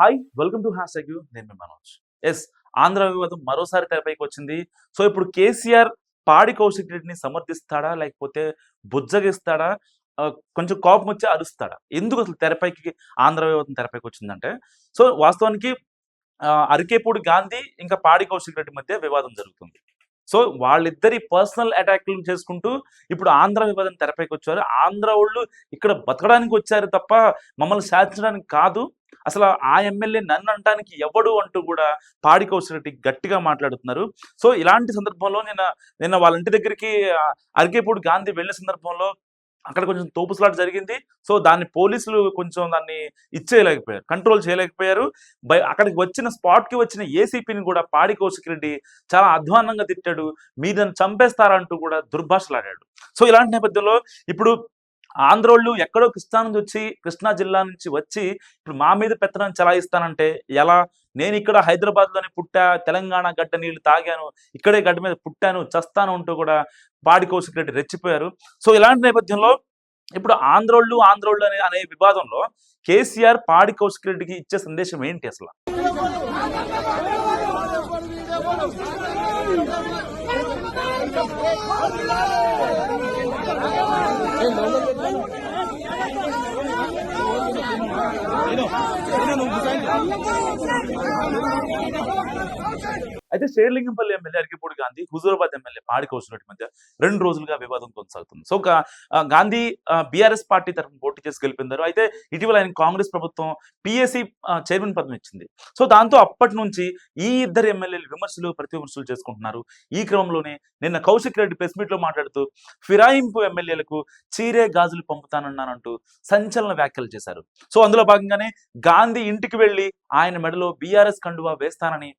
Hi welcome to hash you నేను మీ Manoj. Yes Andhra వివాదం మరోసారి తెరపైకి వచ్చింది. సో ఇప్పుడు కేసీఆర్ పాడి కౌశిక్ రెడ్డిని సమర్థిస్తాడా? లేకపోతే బుజ్జగిస్తాడా? కొంచెం కోపం వచ్చి అరుస్తాడా? ఎందుకు అసలు తెరపైకి ఆంధ్ర వివాదం తెరపైకి వచ్చిందంటే? సో వాస్తవానికి అరికేపూడి గాంధీ ఇంకా పాడి కౌశిక్ రెడ్డి మధ్య వివాదం జరుగుతుంది. సో వాళ్ళిద్దరి పర్సనల్ అటాక్లు చేసుకుంటూ ఇప్పుడు ఆంధ్ర వివాదం తెరపైకి వచ్చారు. ఆంధ్ర వాళ్ళు ఇక్కడ బతకడానికి వచ్చారు తప్ప మమ్మల్ని శాసించడానికి కాదు. అసలు ఆ ఎమ్మెల్యే నన్ను అంటానికి ఎవడు అంటూ కూడా పాడి కౌశిక్ గట్టిగా మాట్లాడుతున్నారు. సో ఇలాంటి సందర్భంలో నిన్న నిన్న వాళ్ళ ఇంటి దగ్గరికి ఆ, అరికేపూడి గాంధీ వెళ్ళిన సందర్భంలో అక్కడ కొంచెం తోపుసలాట జరిగింది. సో దాన్ని పోలీసులు కొంచెం దాన్ని ఇచ్చేయలేకపోయారు కంట్రోల్ చేయలేకపోయారు. బై అక్కడికి వచ్చిన స్పాట్కి వచ్చిన ఏసీపీని కూడా పాడి కౌశిక్ రెడ్డి చాలా అధ్వాన్నంగా తిట్టాడు. మీదని చంపేస్తారంటూ కూడా దుర్భాషలాడాడు. సో ఇలాంటి నేపథ్యంలో ఇప్పుడు ఆంధ్రోళ్ళు ఎక్కడో కృష్ణా నుంచి వచ్చి కృష్ణా జిల్లా నుంచి వచ్చి ఇప్పుడు మా మీద పెత్తనం చలాయిస్తానంటే ఎలా? నేను ఇక్కడ హైదరాబాద్లోనే పుట్టా తెలంగాణ గడ్డ నీళ్ళు తాగాను ఇక్కడే గడ్డ మీద పుట్టాను చస్తాను అంటూ కూడా పాడి కౌశిక్ రెడ్డి రెచ్చిపోయారు. సో ఇలాంటి నేపథ్యంలో ఇప్పుడు ఆంధ్రోళ్ళు ఆంధ్రోళ్ళు అనే అనే వివాదంలో కేసీఆర్ పాడి కౌశిక్ రెడ్డికి ఇచ్చే సందేశం ఏంటి అసలు? నువ్వు అయితే షేర్లింగంపల్లి ఎమ్మెల్యే అరికిపూడి గాంధీ హుజూరాబాద్ ఎమ్మెల్యే పాడి కౌశిక్ మధ్య రెండు రోజులుగా వివాదం కొనసాగుతుంది. సో గాంధీ బీఆర్ఎస్ పార్టీ తరఫున పోటీ చేసి గెలిపిందారు. అయితే ఇటీవల ఆయన కాంగ్రెస్ ప్రభుత్వం పిఎస్సి చైర్మన్ పదం ఇచ్చింది. సో దాంతో అప్పటి నుంచి ఈ ఇద్దరు ఎమ్మెల్యేలు విమర్శలు ప్రతి విమర్శలు చేసుకుంటున్నారు. ఈ క్రమంలోనే నిన్న కౌశిక్ రెడ్డి ప్రెస్ మీట్లో మాట్లాడుతూ ఫిరాయింపు ఎమ్మెల్యేలకు చీరే గాజులు పంపుతానన్నానంటూ సంచలన వ్యాఖ్యలు చేశారు. సో అందులో భాగంగానే గాంధీ ఇంటికి వెళ్ళి ఆయన మెడలో బీఆర్ఎస్ కండువా వేస్తానని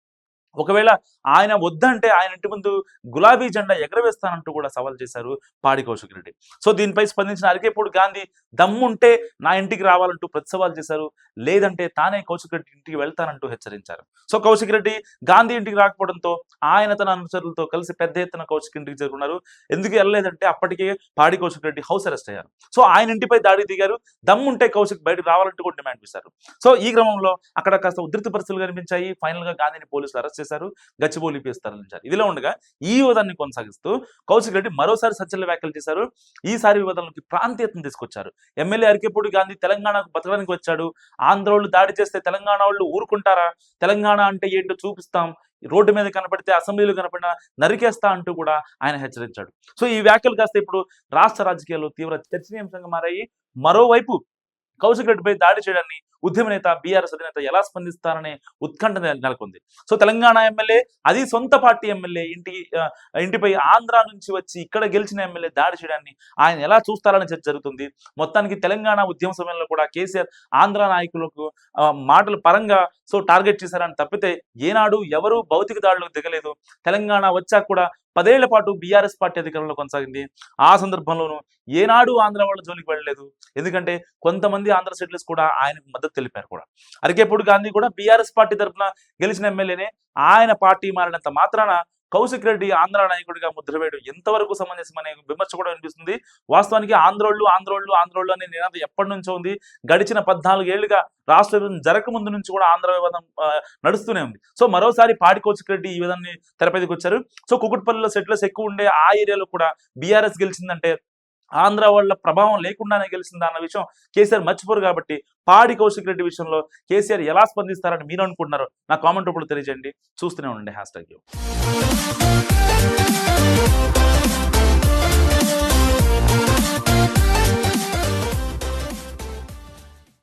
ఒకవేళ ఆయన వద్దంటే ఆయన ఇంటి ముందు గులాబీ జెండా ఎగరవేస్తానంటూ కూడా సవాల్ చేశారు పాడి కౌశిక్ రెడ్డి. సో దీనిపై స్పందించిన అరికేపూడి గాంధీ దమ్ముంటే నా ఇంటికి రావాలంటూ ప్రతి సవాల్ చేశారు. లేదంటే తానే కౌశిక్ రెడ్డి ఇంటికి వెళ్తానంటూ హెచ్చరించారు. సో కౌశిక్ రెడ్డి గాంధీ ఇంటికి రాకపోవడంతో ఆయన తన అనుచరులతో కలిసి పెద్ద ఎత్తున కౌశిక్ ఇంటికి చేరుకున్నారు. ఎందుకు వెళ్ళలేదంటే అప్పటికే పాడి కౌశిక్ రెడ్డి హౌస్ అరెస్ట్ అయ్యారు. సో ఆయన ఇంటిపై దాడి దిగారు. దమ్ముంటే కౌశిక్ బయటకు రావాలంటూ కూడా డిమాండ్ చేశారు. సో ఈ క్రమంలో అక్కడ కాస్త ఉధృత పరిస్థితులు కనిపించాయి. ఫైనల్గా గాంధీని పోలీసులు అరెస్ట్ చేశారు గచ్చిబౌలి తరలించారు ఇదిలో ఉండగా ఈ వివాదాన్ని కొనసాగిస్తూ కౌశిక్ రెడ్డి మరోసారి సంచలన వ్యాఖ్యలు చేశారు. ఈసారి వివాదంలోకి ప్రాంతీయతను తీసుకొచ్చారు. ఎమ్మెల్యే అరికెపూడి గాంధీ తెలంగాణకు బతకడానికి వచ్చాడు. ఆంధ్ర వాళ్ళు దాడి చేస్తే తెలంగాణ వాళ్ళు ఊరుకుంటారా? తెలంగాణ అంటే ఏంటో చూపిస్తాం. రోడ్డు మీద కనపడితే అసెంబ్లీలో కనపడినా నరికేస్తా అంటూ కూడా ఆయన హెచ్చరించాడు. సో ఈ వ్యాఖ్యలు కాస్త ఇప్పుడు రాష్ట్ర రాజకీయాల్లో తీవ్ర చర్చనీయాంశంగా మారాయి. మరోవైపు కౌశిక్ రెడ్డిపై దాడి చేయడాన్ని ఉద్యమ నేత బీఆర్ఎస్ అధినేత ఎలా స్పందిస్తారనే ఉత్కంఠ నెల- నెలకొంది. సో తెలంగాణ ఎమ్మెల్యే అది సొంత పార్టీ ఎమ్మెల్యే ఇంటి ఇంటిపై ఆంధ్ర నుంచి వచ్చి ఇక్కడ గెలిచిన ఎమ్మెల్యే దాడి చేయడాన్ని ఆయన ఎలా చూస్తారని చర్చ జరుగుతుంది. మొత్తానికి తెలంగాణ ఉద్యమ సమయంలో కూడా కేసీఆర్ ఆంధ్ర నాయకులకు మాటల పరంగా సో టార్గెట్ చేశారని తప్పితే ఏనాడు ఎవరు భౌతిక దాడులకు దిగలేదు. తెలంగాణ వచ్చాక కూడా పదేళ్ళ పాటు బీఆర్ఎస్ పార్టీ అధికారంలో కొనసాగింది. ఆ సందర్భంలోనూ ఏనాడు ఆంధ్ర వాళ్ళ జోలికి వెళ్ళలేదు. ఎందుకంటే కొంతమంది ఆంధ్ర సెటిల్స్ కూడా ఆయనకు మద్దతు తెలిపారు కూడా. అరికేపూడి గాంధీ కూడా బీఆర్ఎస్ పార్టీ తరఫున గెలిచిన ఎమ్మెల్యేనే. ఆయన పార్టీ మారినంత మాత్రాన కౌశిక్ రెడ్డి ఆంధ్ర నాయకుడిగా ముద్ర వేయడం ఎంతవరకు సమంజసమనే విమర్శ కూడా వినిపిస్తుంది. వాస్తవానికి ఆంధ్రోళ్ళు ఆంధ్రోళ్ళు ఆంధ్రోళ్ళు అనే నినాదం ఎప్పటి నుంచో ఉంది. గడిచిన పద్నాలుగేళ్ళుగా రాష్ట్ర విభజన జరగక ముందు నుంచి కూడా ఆంధ్ర వివాదం నడుస్తూనే ఉంది. సో మరోసారి పాడి కౌశిక్ రెడ్డి ఈ విధాన్ని తెరపైకి వచ్చారు. సో కుకుట్పల్లిలో సెటిలర్స్ ఎక్కువ ఉండే ఆ ఏరియాలో కూడా బీఆర్ఎస్ గెలిచిందంటే ఆంధ్ర వాళ్ళ ప్రభావం లేకుండానే గెలిచింది అన్న విషయం కేసీఆర్ మర్చిపోరు కాబట్టి పాడి కౌశిక్ రెడ్డి విషయంలో కేసీఆర్ ఎలా స్పందిస్తారని మీరు అనుకుంటున్నారు నా కామెంట్ ఇప్పుడు తెలియజేయండి. చూస్తూనే ఉండండి. Hash tag